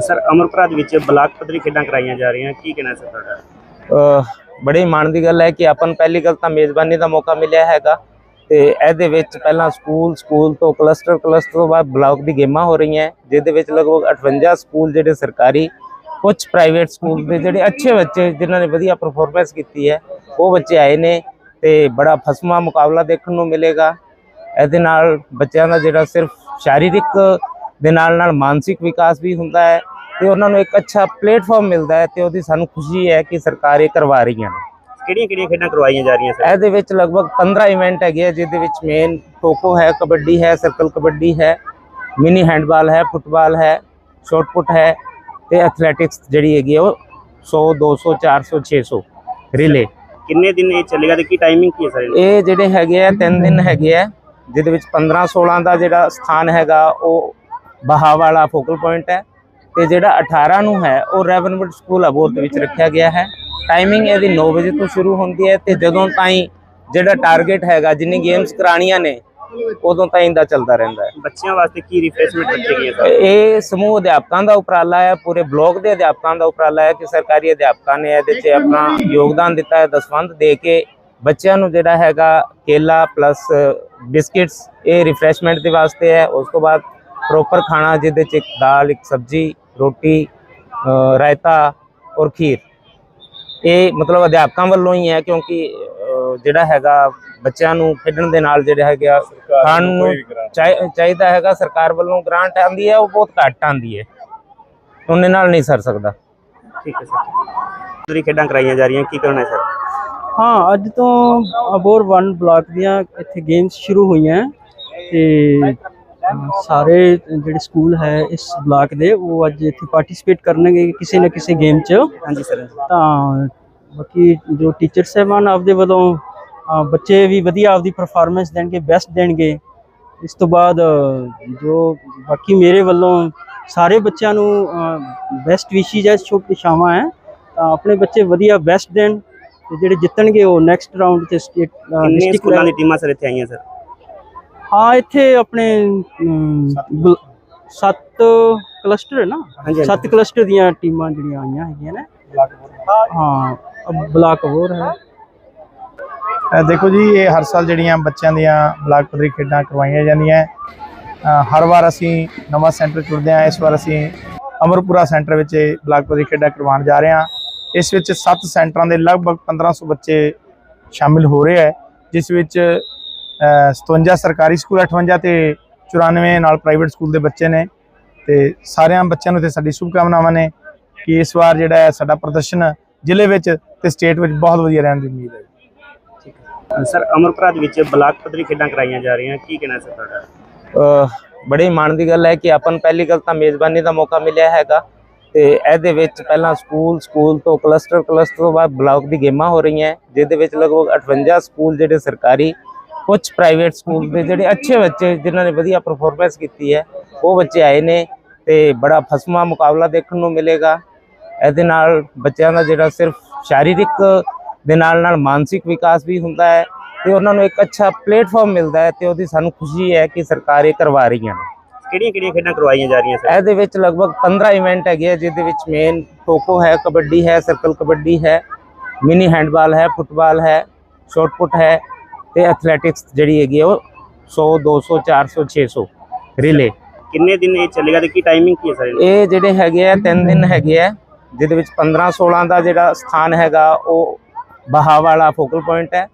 Sir, Amarpura ਦੇ ਵਿੱਚ block ਪੱਧਰੀ ਖੇਡਾਂ ਕਰਾਈਆਂ ਜਾ ਰਹੀਆਂ, ਕੀ ਕਹਿਣਾ ਸਰ ਤੁਹਾਡਾ? ਅਹ ਮਾਣ ਦੀ ਗੱਲ ਹੈ ਕਿ ਆਪਾਂ ਨੂੰ ਪਹਿਲੀ ਗੱਲ ਤਾਂ ਮੇਜ਼ਬਾਨੀ ਦਾ ਮੌਕਾ ਮਿਲਿਆ ਹੈਗਾ ਤੇ ਇਹਦੇ ਵਿੱਚ ਪਹਿਲਾਂ ਸਕੂਲ ਸਕੂਲ ਤੋਂ ਕਲਸਟਰ ਕਲਸਟਰ ਤੋਂ ਬਾਅਦ ਬਲਾਕ ਦੀ ਗੇਮਾਂ ਹੋ ਰਹੀਆਂ, ਜਿਹਦੇ ਵਿੱਚ ਲਗਭਗ 58 ਸਕੂਲ ਜਿਹੜੇ ਸਰਕਾਰੀ ਕੁਝ ਪ੍ਰਾਈਵੇਟ ਸਕੂਲ ਦੇ ਜਿਹੜੇ ਅੱਛੇ ਬੱਚੇ ਜਿਨ੍ਹਾਂ ਨੇ ਵਧੀਆ ਪਰਫਾਰਮੈਂਸ ਕੀਤੀ ਹੈ, ਉਹ ਬੱਚੇ ਆਏ ਨੇ ਤੇ ਬੜਾ ਫਸਮਾ ਮੁਕਾਬਲਾ ਦੇਖਣ ਨੂੰ ਮਿਲੇਗਾ। ਇਹਦੇ ਨਾਲ ਬੱਚਿਆਂ ਦਾ ਜਿਹੜਾ ਸਿਰਫ ਸ਼ਾਰੀਰਿਕ ਦੇ ਨਾਲ ਨਾਲ ਮਾਨਸਿਕ ਵਿਕਾਸ ਵੀ ਹੁੰਦਾ ਹੈ ਤੇ ਉਹਨਾਂ ਨੂੰ ਇੱਕ ਅੱਛਾ ਪਲੇਟਫਾਰਮ ਮਿਲਦਾ ਹੈ ਤੇ ਉਹਦੀ ਸਾਨੂੰ ਖੁਸ਼ੀ ਹੈ ਕਿ ਸਰਕਾਰ ਇਹ ਕਰਵਾ ਰਹੀਆਂ ਨੇ। ਕਿਹੜੀਆਂ ਕਿਹੜੀਆਂ ਖੇਡਾਂ ਕਰਵਾਈਆਂ ਜਾ ਰਹੀਆਂ ਸਰ? ਇਹਦੇ ਵਿੱਚ ਲਗਭਗ 15 ਇਵੈਂਟ ਹੈਗੇ ਜਿਹਦੇ ਵਿੱਚ ਮੇਨ ਖੋ-ਖੋ ਹੈ ਕਬੱਡੀ ਹੈ ਸਰਕਲ ਕਬੱਡੀ ਹੈ ਮਿਨੀ ਹੈਂਡਬਾਲ ਹੈ ਫੁੱਟਬਾਲ ਹੈ ਸ਼ਾਟ ਪੁੱਟ ਹੈ ਤੇ ਐਥਲੈਟਿਕਸ ਜਿਹੜੀ ਹੈਗੀ ਉਹ 100 200 400 600 ਰਿਲੇ ਕਿੰਨੇ ਦਿਨ ਇਹ ਚੱਲੇਗਾ ਤੇ ਕੀ ਟਾਈਮਿੰਗ ਕੀ ਹੈ ਸਰ? ਇਹ ਜਿਹੜੇ ਹੈਗੇ ਆ ਤਿੰਨ ਦਿਨ ਹੈਗੇ ਆ ਜਿਹਦੇ ਵਿੱਚ 15 16 ਦਾ ਜਿਹੜਾ ਸਥਾਨ ਹੈਗਾ ਉਹ ਬਹਾ ਵਾਲਾ ਫੋਕਲ ਪੁਆਇੰਟ ਹੈ ਤੇ ਜਿਹੜਾ 18 ਨੂੰ ਹੈ ਉਹ ਰੈਵਨਵਟ ਸਕੂਲ ਅਬੋਰ ਦੇ ਵਿੱਚ ਰੱਖਿਆ ਗਿਆ ਹੈ। ਟਾਈਮਿੰਗ ਇਹਦੀ 9 ਵਜੇ ਤੋਂ ਸ਼ੁਰੂ ਹੁੰਦੀ ਹੈ ਤੇ ਜਦੋਂ ਤਾਈਂ ਜਿਹੜਾ ਟਾਰਗੇਟ ਹੈਗਾ ਜਿੰਨੀ ਗੇਮਸ ਕਰਾਣੀਆਂ ਨੇ ਉਦੋਂ ਤਾਈਂ ਦਾ ਚੱਲਦਾ ਰਹਿੰਦਾ ਹੈ। ਬੱਚਿਆਂ ਵਾਸਤੇ ਕੀ ਰਿਫਰੈਸ਼ਮੈਂਟ ਰੱਖੀ ਗਈ ਹੈ ਇਹ ਸਮੂਹ ਅਧਿਆਪਕਾਂ ਦਾ ਉਪਰਾਲਾ ਹੈ ਪੂਰੇ ਬਲਾਕ ਦੇ ਅਧਿਆਪਕਾਂ ਦਾ ਉਪਰਾਲਾ ਹੈ ਕਿ ਸਰਕਾਰੀ ਅਧਿਆਪਕਾਂ ਨੇ ਇਹਦੇ 'ਚ ਆਪਣਾ ਯੋਗਦਾਨ ਦਿੱਤਾ ਹੈ ਦਸਵੰਧ ਦੇ ਕੇ ਬੱਚਿਆਂ ਨੂੰ ਜਿਹੜਾ ਹੈਗਾ ਕੇਲਾ ਪਲੱਸ ਬਿਸਕਿਟਸ ਇਹ ਰਿਫਰੈਸ਼ਮੈਂਟ ਦੇ ਵਾਸਤੇ ਹੈ। ਉਸ ਤੋਂ ਬਾਅਦ ਪ੍ਰੋਪਰ ਖਾਣਾ ਜਿਹਦੇ 'ਚ ਇੱਕ ਦਾਲ ਇੱਕ ਸਬਜੀ ਰੋਟੀ ਰਾਇਤਾ ਔਰ ਖੀਰ। ਇਹ ਮਤਲਬ ਅਧਿਆਪਕਾਂ ਵੱਲੋਂ ਹੀ ਹੈ ਕਿਉਂਕਿ ਜਿਹੜਾ ਹੈਗਾ ਬੱਚਿਆਂ ਨੂੰ ਖੇਡਣ ਦੇ ਨਾਲ ਜਿਹੜਾ ਹੈਗਾ ਖਾਣ ਨੂੰ ਚਾਹੀ- ਚਾਹੀਦਾ ਹੈਗਾ ਸਰਕਾਰ ਵੱਲੋਂ ਗ੍ਰਾਂਟ ਆਂਦੀ ਹੈ ਉਹ ਬਹੁਤ ਘੱਟ ਆਂਦੀ ਹੈ। ਉਹਨੇ ਨਾਲ ਨਹੀਂ ਸਰ ਸਕਦਾ। ਠੀਕ ਹੈ ਸਰ। ਪੱਧਰੀ ਖੇਡਾਂ ਕਰਾਈਆਂ ਜਾ ਰਹੀਆਂ ਕੀ ਕਰਨਾ ਹੈ ਸਰ? ਹਾਂ ਅੱਜ ਤੋਂ ਅਬੋਰ 1 ਬਲਾਕ ਦੀਆਂ ਇੱਥੇ ਗੇਮਸ ਸ਼ੁਰੂ ਹੋਈਆਂ ਤੇ ਸਾਰੇ ਜਿਹੜੇ ਸਕੂਲ ਹੈ ਇਸ ਬਲਾਕ ਦੇ ਉਹ ਅੱਜ ਇੱਥੇ ਪਾਰਟਿਸਿਪੇਟ ਕਰਨਗੇ ਕਿਸੇ ਨਾ ਕਿਸੇ ਗੇਮ 'ਚ। ਹਾਂਜੀ ਸਰ ਤਾਂ ਬਾਕੀ ਜੋ ਟੀਚਰ ਸਾਹਿਬਾਨ ਆਪਦੇ ਵੱਲੋਂ ਬੱਚੇ ਵੀ ਵਧੀਆ ਆਪਦੀ ਪਰਫਾਰਮੈਂਸ ਦੇਣਗੇ ਬੈਸਟ ਦੇਣਗੇ। ਇਸ ਤੋਂ ਬਾਅਦ ਜੋ ਬਾਕੀ ਮੇਰੇ ਵੱਲੋਂ ਸਾਰੇ ਬੱਚਿਆਂ ਨੂੰ ਬੈਸਟ ਵਿਸ਼ੇਜ ਹੈ ਸ਼ੁਭ ਇਛਾਵਾਂ ਹੈ। ਤਾਂ ਆਪਣੇ ਬੱਚੇ ਵਧੀਆ ਬੈਸਟ ਦੇਣ ਤੇ ਜਿਹੜੇ ਜਿੱਤਣਗੇ ਉਹ ਨੈਕਸਟ ਰਾਉਂਡ ਤੇ ਸਟੇਟ ਡਿਸਟ੍ਰਿਕਟ ਦੀ ਟੀਮਾਂ ਸਰ ਇੱਥੇ ਆਈਆਂ ਸਰ ਹਾਂ ਇੱਥੇ ਆਪਣੇ ਸੱਤ ਕਲਸਟਰ ਹੈ ਨਾ? ਹਾਂਜੀ, ਸੱਤ ਕਲਸਟਰ ਦੀਆਂ ਟੀਮਾਂ ਜਿਹੜੀਆਂ ਆਈਆਂ ਹੈਗੀਆਂ ਨੇ। ਹਾਂ। ਅਬ ਬਲਾਕ ਹੋਰ ਹੈ। ਅ, ਦੇਖੋ ਜੀ ਇਹ ਹਰ ਸਾਲ ਜਿਹੜੀਆਂ ਬੱਚਿਆਂ ਦੀਆਂ ਬਲਾਕ ਪੱਧਰੀ ਖੇਡਾਂ ਕਰਵਾਈਆਂ ਜਾਂਦੀਆਂ ਹੈ। ਅ, ਹਰ ਵਾਰ ਅਸੀਂ ਨਵਾਂ ਸੈਂਟਰ ਚੁਣਦੇ ਹਾਂ। ਇਸ ਵਾਰ ਅਸੀਂ ਅਮਰਪੁਰਾ ਸੈਂਟਰ ਵਿੱਚ ਇਹ ਬਲਾਕ ਪੱਧਰੀ ਖੇਡਾਂ ਕਰਵਾਉਣ ਜਾ ਰਹੇ ਹਾਂ। ਇਸ ਵਿੱਚ 7 ਸੈਂਟਰਾਂ ਦੇ ਲਗਭਗ 1500 ਬੱਚੇ ਸ਼ਾਮਿਲ ਹੋ ਰਹੇ ਹੈ ਜਿਸ ਵਿੱਚ ਅ, 57 ਸਰਕਾਰੀ ਸਕੂਲ 58 ਤੇ 94 ਨਾਲ ਪ੍ਰਾਈਵੇਟ ਸਕੂਲ ਦੇ ਬੱਚੇ ਨੇ ਤੇ ਸਾਰਿਆਂ ਬੱਚਿਆਂ ਨੂੰ ਤੇ ਸਾਡੀ ਸ਼ੁਭਕਾਮਨਾਵਾਂ ਨੇ ਕਿ ਇਸ ਵਾਰ ਜਿਹੜਾ ਹੈ ਸਾਡਾ ਪ੍ਰਦਰਸ਼ਨ ਜ਼ਿਲ੍ਹੇ ਵਿੱਚ ਤੇ ਸਟੇਟ ਵਿੱਚ ਬਹੁਤ ਵਧੀਆ ਰਹਿਣ ਦੀ ਉਮੀਦ ਹੈ। ਸਰ ਅਮਰਪੁਰਾ ਦੇ ਵਿੱਚ ਬਲਾਕ ਪੱਧਰੀ ਖੇਡਾਂ ਕਰਾਈਆਂ ਜਾ ਰਹੀਆਂ ਕੀ ਕਹਿਣਾ ਸਰ ਤੁਹਾਡਾ? ਬੜੀ ਮਾਣ ਦੀ ਗੱਲ ਹੈ ਕਿ ਆਪਾਂ ਨੂੰ ਪਹਿਲੀ ਗੱਲ ਤਾਂ ਮੇਜ਼ਬਾਨੀ ਦਾ ਮੌਕਾ ਮਿਲਿਆ ਹੈਗਾ ਤੇ ਇਹਦੇ ਵਿੱਚ ਪਹਿਲਾਂ ਸਕੂਲ ਸਕੂਲ ਤੋਂ ਕਲਸਟਰ ਕਲਸਟਰ ਤੋਂ ਬਾਅਦ ਬਲਾਕ ਦੀ ਗੇਮਾਂ ਹੋ ਰਹੀਆਂ ਜਿਹਦੇ ਵਿੱਚ ਲਗਭਗ 58 ਸਕੂਲ ਜਿਹੜੇ ਸਰਕਾਰੀ ਕੁਝ ਪ੍ਰਾਈਵੇਟ ਸਕੂਲ ਦੇ ਜਿਹੜੇ ਅੱਛੇ ਬੱਚੇ ਜਿਨ੍ਹਾਂ ਨੇ ਵਧੀਆ ਪਰਫਾਰਮੈਂਸ ਕੀਤੀ ਹੈ ਉਹ ਬੱਚੇ ਆਏ ਨੇ ਤੇ ਬੜਾ ਫਸਮਾ ਮੁਕਾਬਲਾ ਦੇਖਣ ਨੂੰ ਮਿਲੇਗਾ। ਇਹਦੇ ਨਾਲ ਬੱਚਿਆਂ ਦਾ ਜਿਹੜਾ ਸਿਰਫ ਸ਼ਾਰੀਰਿਕ ਦੇ ਨਾਲ ਨਾਲ ਮਾਨਸਿਕ ਵਿਕਾਸ ਵੀ ਹੁੰਦਾ ਹੈ ਤੇ ਉਹਨਾਂ ਨੂੰ ਇੱਕ ਅੱਛਾ ਪਲੇਟਫਾਰਮ ਮਿਲਦਾ ਹੈ ਤੇ ਉਹਦੀ ਸਾਨੂੰ ਖੁਸ਼ੀ ਹੈ ਕਿ ਸਰਕਾਰ ਇਹ ਕਰਵਾ ਰਹੀਆਂ ਨੇ। ਕਿਹੜੀਆਂ ਕਿਹੜੀਆਂ ਖੇਡਾਂ ਕਰਵਾਈਆਂ ਜਾ ਰਹੀਆਂ ਸਰ? ਇਹਦੇ ਵਿੱਚ ਲਗਭਗ 15 ਇਵੈਂਟ ਹੈਗੇ ਆ ਜਿਹਦੇ ਵਿੱਚ ਮੇਨ ਖੋ-ਖੋ ਹੈ ਕਬੱਡੀ ਹੈ ਸਰਕਲ ਕਬੱਡੀ ਹੈ ਮਿਨੀ ਹੈਂਡਬਾਲ ਹੈ ਫੁੱਟਬਾਲ ਹੈ ਸ਼ਾਟ ਪੁੱਟ ਹੈ ਤੇ ਐਥਲੈਟਿਕਸ ਜਿਹੜੀ ਹੈਗੀ ਆ ਉਹ 100 200 400 600 ਰਿਲੇ ਕਿੰਨੇ ਦਿਨ ਇਹ ਚੱਲੇਗਾ ਤੇ ਕੀ ਟਾਈਮਿੰਗ ਕੀ ਹੈ ਸਰ? ਇਹ ਜਿਹੜੇ ਹੈਗੇ ਆ ਤਿੰਨ ਦਿਨ ਹੈਗੇ ਆ ਜਿਹਦੇ ਵਿੱਚ 15 16 ਦਾ ਜਿਹੜਾ ਸਥਾਨ ਹੈਗਾ ਉਹ ਬਹਾ ਵਾਲਾ ਫੋਕਲ ਪੁਆਇੰਟ ਹੈ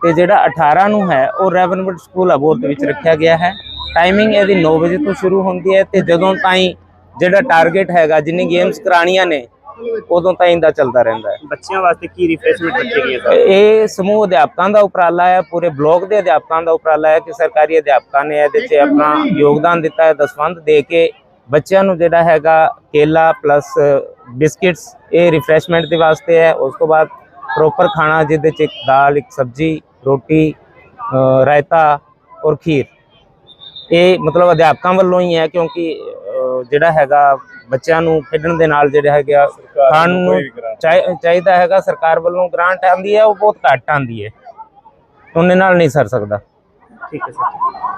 ਤੇ ਜਿਹੜਾ 18 ਨੂੰ ਹੈ ਉਹ ਰੈਵਨਵਟ ਸਕੂਲ ਅਬੋਰ ਦੇ ਵਿੱਚ ਰੱਖਿਆ ਗਿਆ ਹੈ ਟਾਈਮਿੰਗ ਇਹਦੀ 9 ਵਜੇ ਤੋਂ ਸ਼ੁਰੂ ਹੁੰਦੀ ਹੈ ਤੇ ਜਦੋਂ ਤਾਈਂ ਜਿਹੜਾ ਟਾਰਗੇਟ ਹੈਗਾ ਜਿੰਨੀ ਗੇਮਸ ਕਰਾਣੀਆਂ ਨੇ ਉਦੋਂ ਤਾਈਂ ਦਾ ਚੱਲਦਾ ਰਹਿੰਦਾ ਹੈ। ਬੱਚਿਆਂ ਵਾਸਤੇ ਕੀ ਰਿਫਰੈਸ਼ਮੈਂਟ ਰੱਖੀ ਗਈ ਹੈ ਇਹ ਸਮੂਹ ਅਧਿਆਪਕਾਂ ਦਾ ਉਪਰਾਲਾ ਹੈ ਪੂਰੇ ਬਲਾਕ ਦੇ ਅਧਿਆਪਕਾਂ ਦਾ ਉਪਰਾਲਾ ਹੈ ਕਿ ਸਰਕਾਰੀ ਅਧਿਆਪਕਾਂ ਨੇ ਇਹਦੇ 'ਚ ਆਪਣਾ ਯੋਗਦਾਨ ਦਿੱਤਾ ਹੈ ਦਸਵੰਧ ਦੇ ਕੇ ਬੱਚਿਆਂ ਨੂੰ ਜਿਹੜਾ ਹੈਗਾ ਕੇਲਾ ਪਲੱਸ ਬਿਸਕਿਟਸ ਇਹ ਰਿਫਰੈਸ਼ਮੈਂਟ ਦੇ ਵਾਸਤੇ ਹੈ। ਉਸ ਤੋਂ ਬਾਅਦ ਪ੍ਰੋਪਰ ਖਾਣਾ ਜਿਹਦੇ 'ਚ ਇੱਕ ਦਾਲ ਇੱਕ ਸਬਜੀ ਰੋਟੀ ਰਾਇਤਾ ਔਰ ਖੀਰ। ਇਹ ਮਤਲਬ ਅਧਿਆਪਕਾਂ ਵੱਲੋਂ ਹੀ ਹੈ ਕਿਉਂਕਿ ਜਿਹੜਾ ਹੈਗਾ ਬੱਚਿਆਂ ਨੂੰ ਖੇਡਣ ਦੇ ਨਾਲ ਜਿਹੜਾ ਹੈਗਾ ਖਾਣ ਨੂੰ ਚਾਹੀ- ਚਾਹੀਦਾ ਹੈਗਾ ਸਰਕਾਰ ਵੱਲੋਂ ਗ੍ਰਾਂਟ ਆਂਦੀ ਹੈ ਉਹ ਬਹੁਤ ਘੱਟ ਆਂਦੀ ਹੈ। ਉਹਨੇ ਨਾਲ ਨਹੀਂ ਸਰ ਸਕਦਾ। ਠੀਕ ਹੈ ਸਰ।